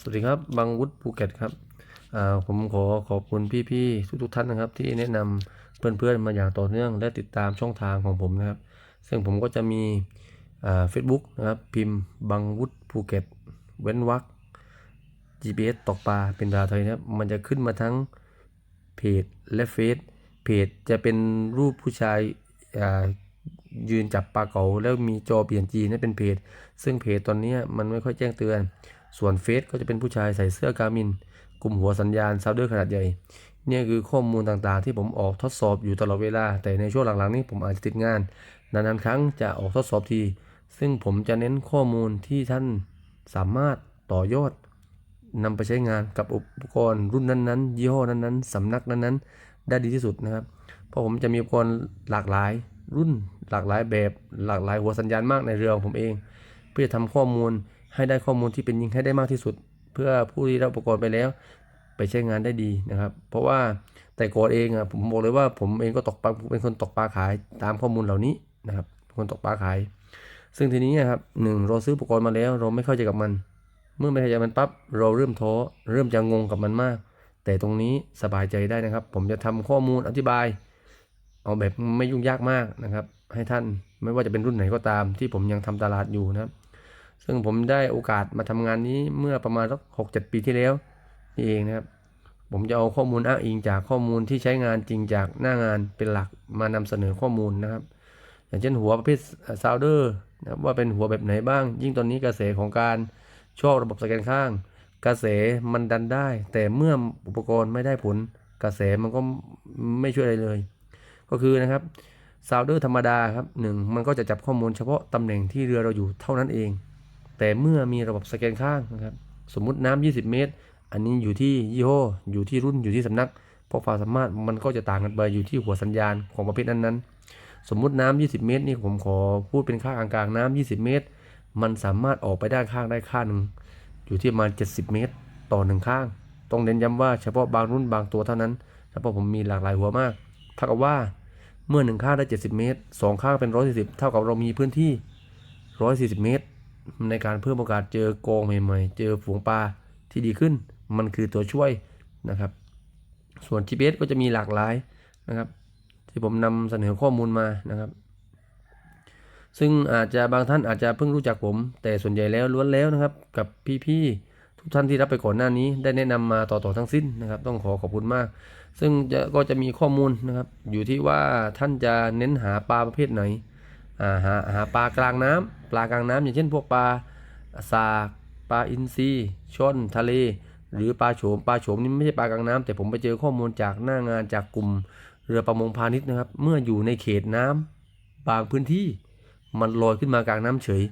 สวัสดีครับบางวุฒิภูเก็ตครับผมขอขอบคุณพี่ๆทุกๆท่านนะครับ ที่แนะนำเพื่อนๆมาอย่างต่อเนื่อง และติดตามช่องทางของผมนะครับ ซึ่งผมก็จะมีอ่า Facebook นะครับพิมพ์บางวุฒิภูเก็ตเว้นวรรค GPS ตกปลาเป็นภาษาไทยนะครับ มันจะขึ้นมาทั้งเพจและเฟซเพจจะเป็นรูปผู้ชายยืนจับปลาเก๋าแล้วมีจอเปลี่ยนจีนั่นเป็นเพจ ซึ่งเพจตอนนี้มันไม่ค่อยแจ้งเตือน ส่วนเฟซก็จะเป็นผู้ชายใส่เสื้อกามิน กลุ่มหัวสัญญาณซาวเดอร์ขนาดใหญ่ เนี่ยคือข้อมูลต่างๆ ที่ผมออกทดสอบอยู่ตลอดเวลา แต่ในช่วงหลังๆนี้ผมอาจจะติดงาน นานๆครั้งจะออกทดสอบที ซึ่งผมจะเน้นข้อมูลที่ท่านสามารถต่อยอดนำไปใช้งานกับอุปกรณ์รุ่นนั้นๆ ยี่ห้อนั้นๆสำนักนั้นๆ ได้ดีที่สุดนะครับ เพราะผมจะมีอุปกรณ์หลากหลายรุ่นหลากหลายแบบหลากหลายหัวสัญญาณมากในเรือของผมเอง เพื่อทำข้อมูล ให้ได้ข้อมูลที่เป็นจริงให้ได้มากที่สุด เพื่อผู้ที่รับอุปกรณ์ไปแล้ว ไปใช้งานได้ดีนะครับ เพราะว่าแต่ก่อนเองอะผมบอกเลยว่าผมเองก็ตกปลาเป็นคนตกปลาขายตามข้อมูลเหล่านี้นะครับ คนตกปลาขาย ซึ่งทีนี้นครับหนึ่งเราซื้ออุปกรณ์มาแล้ว เราไม่เข้าใจกับมัน เมื่อไม่เข้าใจมันปั๊บเราเริ่มท้อเริ่มจะงงกับมันมาก แต่ตรงนี้สบายใจได้นะครับ ผมจะทำข้อมูลอธิบาย เอาแบบไม่ยุ่งยากมากนะครับ ให้ท่านไม่ว่าจะเป็นรุ่นไหนก็ตาม ที่ผมยังทำตลาดอยู่นะครับ ซึ่งผมได้โอกาสมาทำงานนี้เมื่อประมาณสักหกเจ็ดปีที่แล้วนี่เองนะครับ ผมจะเอาข้อมูลอ้างอิงจากข้อมูลที่ใช้งานจริงจากหน้างานเป็นหลักมานำเสนอข้อมูลนะครับ อย่างเช่นหัวประเภทซาวเดอร์นะว่าเป็นหัวแบบไหนบ้าง ยิ่งตอนนี้กระแสของการชอบระบบสแกนข้าง กระแสมันดันได้ แต่เมื่ออุปกรณ์ไม่ได้ผล กระแสมันก็ไม่ช่วยอะไรเลย ก็คือนะครับซาวเดอร์ธรรมดาครับหนึ่งมันก็จะจับข้อมูลเฉพาะตำแหน่งที่เรือเราอยู่เท่านั้นเอง แต่เมื่อมีระบบสแกนข้างนะครับ สมมุติน้ำ20 เมตร อันนี้อยู่ที่ยี่ห้อ อยู่ที่รุ่น อยู่ที่สำนัก เพราะความสามารถมันก็จะต่างกันไปอยู่ที่หัวสัญญาณของประเภทนั้นๆ สมมุติน้ำ20 เมตรนี่ผมขอพูดเป็นค่ากลางๆน้ำ20 เมตร มันสามารถออกไปด้านข้างได้ข้างหนึ่ง อยู่ที่ประมาณ70 เมตร ต่อหนึ่งข้าง ต้องเน้นย้ำว่าเฉพาะบางรุ่นบางตัวเท่านั้น เฉพาะผมมีหลากหลายหัวมาก เท่ากับว่าเมื่อหนึ่งข้างได้ 70 เมตรสองข้างเป็น 140 เท่ากับเรามีพื้นที่ 140 เมตร ในการเพิ่มโอกาสเจอโกงใหม่ๆ เจอฝูงปลาที่ดีขึ้น มันคือตัวช่วยนะครับ ส่วน GPS ก็จะมีหลากหลายนะครับ ที่ผมนำเสนอข้อมูลมานะครับ ซึ่งอาจจะบางท่านอาจจะเพิ่งรู้จักผม แต่ส่วนใหญ่แล้วล้วนแล้วนะครับ กับพี่ๆทุกท่านที่รับไปก่อนหน้านี้ ได้แนะนำมาต่อๆทั้งสิ้นนะครับ ต้องขอขอบคุณมาก ซึ่งจะก็จะมีข้อมูลนะครับ อยู่ที่ว่าท่านจะเน้นหาปลาประเภทไหน อ่าหาหาปลากลางน้ำปลากลางน้ำอย่างเช่นพวกปลาสากปลาอินทรีช่อนทะเล หรือปลาโฉมปลาโฉมนี่ไม่ใช่ปลากลางน้ำแต่ผมไปเจอข้อมูลจากหน้างานจากกลุ่มเรือประมงพาณิชย์นะครับ เมื่ออยู่ในเขตน้ำบางพื้นที่มันลอยขึ้นมากลางน้ำเฉย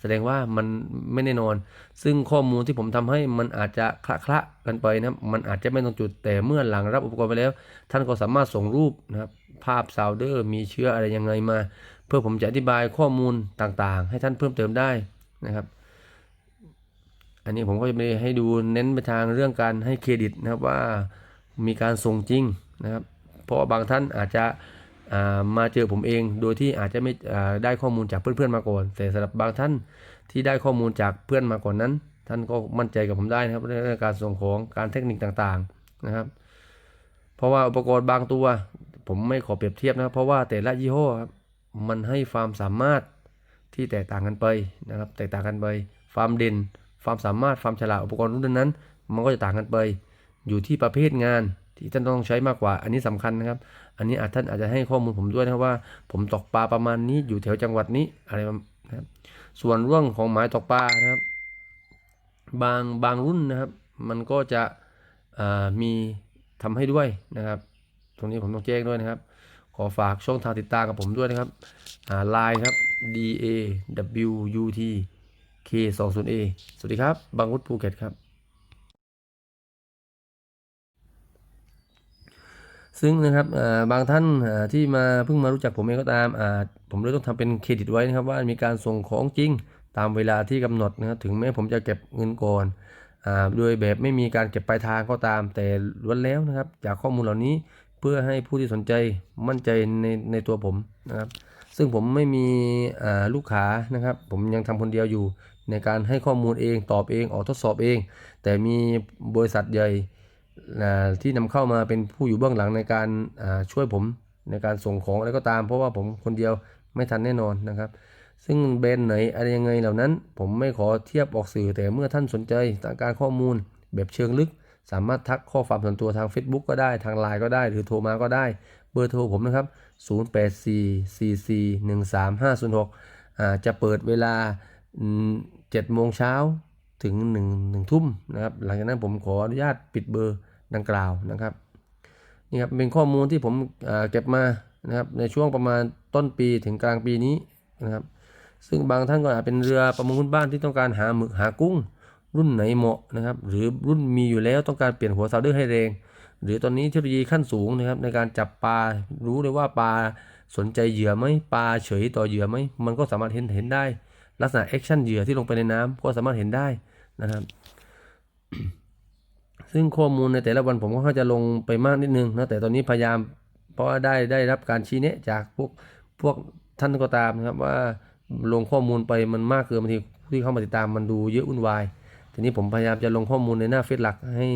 แสดงว่ามันไม่แน่นอน ซึ่งข้อมูลที่ผมทำให้มันอาจจะคละคละกันไปนะมันอาจจะไม่ตรงจุดแต่เมื่อหลังรับอุปกรณ์ไปแล้ว ท่านก็สามารถส่งรูปนะครับภาพซาวเดอร์มีเชื้ออะไรยังไงมา เพื่อผมจะอธิบายข้อมูลต่างๆ ให้ท่านเพิ่มเติมได้นะครับ อันนี้ผมก็จะไปให้ดูเน้นไปทางเรื่องการให้เครดิตนะครับว่ามีการส่งจริงนะครับ เพราะบางท่านอาจจะามาเจอผมเองโดยที่อาจจะไม่ได้ข้อมูลจากเพื่อนๆมาก่อน แต่สำหรับบางท่านที่ได้ข้อมูลจากเพื่อนมาก่อนนั้น ท่านก็มั่นใจกับผมได้นะครับเรื่องการส่งของการเทคนิคต่างๆนะครับ เพราะว่าอุปกรณ์บางตัว ผมไม่ขอเปรียบเทียบนะครับเพราะว่าแต่ละยี่ห้อครับ มันให้ความสามารถที่แตกต่างกันไปนะครับ แตกต่างกันไปความเด่นความสามารถความฉลาดอุปกรณ์รุ่นนั้น มันก็จะต่างกันไป อยู่ที่ประเภทงานที่ท่านต้องใช้มากกว่า อันนี้สำคัญนะครับ อันนี้อาจท่านอาจจะให้ข้อมูลผมด้วยนะว่า ผมตกปลาประมาณนี้อยู่แถวจังหวัดนี้อะไรนะครับส่วนเรื่องของหมายตกปลานะครับ บางบางรุ่นนะครับ มันก็จะมีทำให้ด้วยนะครับ ตรงนี้ผมต้องแจ้งด้วยนะครับ ขอฝากช่องทางติดตามกับผมด้วยนะครับไลน์ครับ D A W U T K 2 0 A สวัสดีครับ บางวุฒิภูเก็ตครับ ซึ่งนะครับบางท่านที่มาเพิ่งมารู้จักผมเองก็ตามผมเลยต้องทำเป็นเครดิตไว้นะครับ ว่ามีการส่งของจริงตามเวลาที่กำหนดนะครับถึงแม้ผมจะเก็บเงินก่อนอโดยแบบไม่มีการเก็บปลายทางก็ตามแต่ล้วนแล้วนะครับ จากข้อมูลเหล่านี้ พื่อให้ผู้ที่สนใจมั่นใจในในตัวผมนะครับ ซึ่งผมไม่มีลูกค้านะครับ ผมยังทำคนเดียวอยู่ในการให้ข้อมูลเองตอบเองออกทดสอบเอง แต่มีบริษัทใหญ่ที่นำเข้ามาเป็นผู้อยู่เบื้องหลังในการช่วยผมในการส่งของอะไรก็ตาม เพราะว่าผมคนเดียวไม่ทันแน่นอนนะครับ ซึ่งแบรนด์ไหนอะไรยังไงเหล่านั้น ผมไม่ขอเทียบออกสื่อแต่เมื่อท่านสนใจต้องการข้อมูลแบบเชิงลึก สามารถทักข้อความส่วนตัวทาง Facebook ก็ได้ทาง Line ก็ได้ หรือโทรมาก็ได้ เบอร์โทรผมนะครับ 0844413506อ่าจะเปิดเวลา7โมงเช้าถึง1 1ทุ่มนะครับ หลังจากนั้นผมขออนุญาตปิดเบอร์ดังกล่าวนะครับนี่ครับเป็นข้อมูลที่ผมเก็บมานะครับในช่วงประมาณต้นปีถึงกลางปีนี้นะครับ ซึ่งบางท่านก็อาจเป็นเรือประมงพื้นบ้านที่ต้องการหาหมึกหากุ้ง รุ่นไหนเหมาะนะครับ หรือรุ่นมีอยู่แล้วต้องการเปลี่ยนหัวซาวเดอร์ให้แรง หรือตอนนี้เทคโนโลยีขั้นสูงนะครับ ในการจับปลารู้เลยว่าปลาสนใจเหยื่อไหมปลาเฉยต่อเหยื่อไหมมันก็สามารถเห็นเห็นได้ ลักษณะแอคชั่นเหยื่อที่ลงไปในน้ำก็สามารถเห็นได้นะครับ ซึ่งข้อมูลในแต่ละวันผมก็จะลงไปมากนิดนึงนะแต่ตอนนี้พยายาม เพราะว่าได้ได้รับการชี้แนะจากพวกพวกท่านก็ตามนะครับว่าลงข้อมูลไปมันมากเกินบางทีที่เข้ามาติดตามมันดูเยอะวุ่นวาย ทีนี้ผมพยายามจะลงข้อมูลในหน้าเฟซหลักให้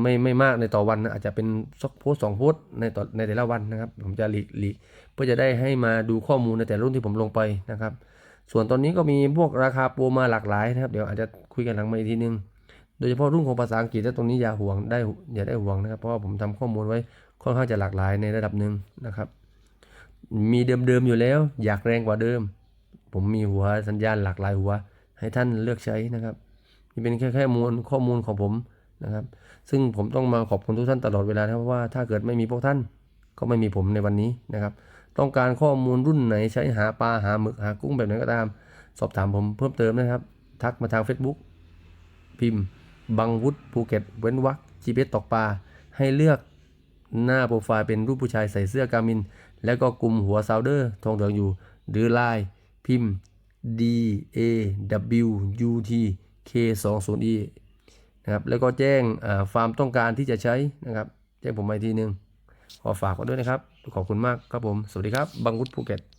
ไม่ไม่มากในต่อวันนะอาจจะเป็นสักโพสสองโพสในต่อในแต่ละวันนะครับ ผมจะหลีกหลีกเพื่อจะได้ให้มาดูข้อมูลในแต่รุ่นที่ผมลงไปนะครับ ส่วนตอนนี้ก็มีพวกราคาโปรมาหลากหลายนะครับ เดี๋ยวอาจจะคุยกันหลังมาอีกทีนึง โดยเฉพาะรุ่นของภาษาอังกฤษและตรงนี้อย่าห่วงได้อย่าได้ห่วงนะครับ เพราะว่าผมทำข้อมูลไว้ค่อนข้างจะหลากหลายในระดับหนึ่งนะครับ มีเดิมๆอยู่แล้ว อยากแรงกว่าเดิม ผมมีหัวสัญญาณหลากหลายหัว ให้ท่านเลือกใช้นะครับ นี่เป็นแค่แค่มูลข้อมูลของผมนะครับ ซึ่งผมต้องมาขอบคุณทุกท่านตลอดเวลาครับเพราะว่าถ้าเกิดไม่มีพวกท่าน ก็ไม่มีผมในวันนี้นะครับ ต้องการข้อมูลรุ่นไหนใช้หาปลาหาหมึกหากุ้งแบบไหนก็ตาม สอบถามผมเพิ่มเติมนะครับ ทักมาทาง Facebook พิมพ์ บังวุฒภูเก็ตเว้นวรรคจีเตกปลาให้เลือกหน้าโปรไฟล์เป็นรูปผู้ชายใส่เสื้อกามิน แล้วก็กลุ่มหัวซาวเดอร์ทองเหลืองอยู่ หรือไลน์พิมพ์ D A W U T K 2 0 E นะครับแล้วก็แจ้งควาฟาร์มต้องการที่จะใช้นะครับ แจ้งผมมาทีหนึง ขอฝากไว้ด้วยนะครับ ขอบคุณมากครับผม สวัสดีครับ บังวุฒภูเก็ต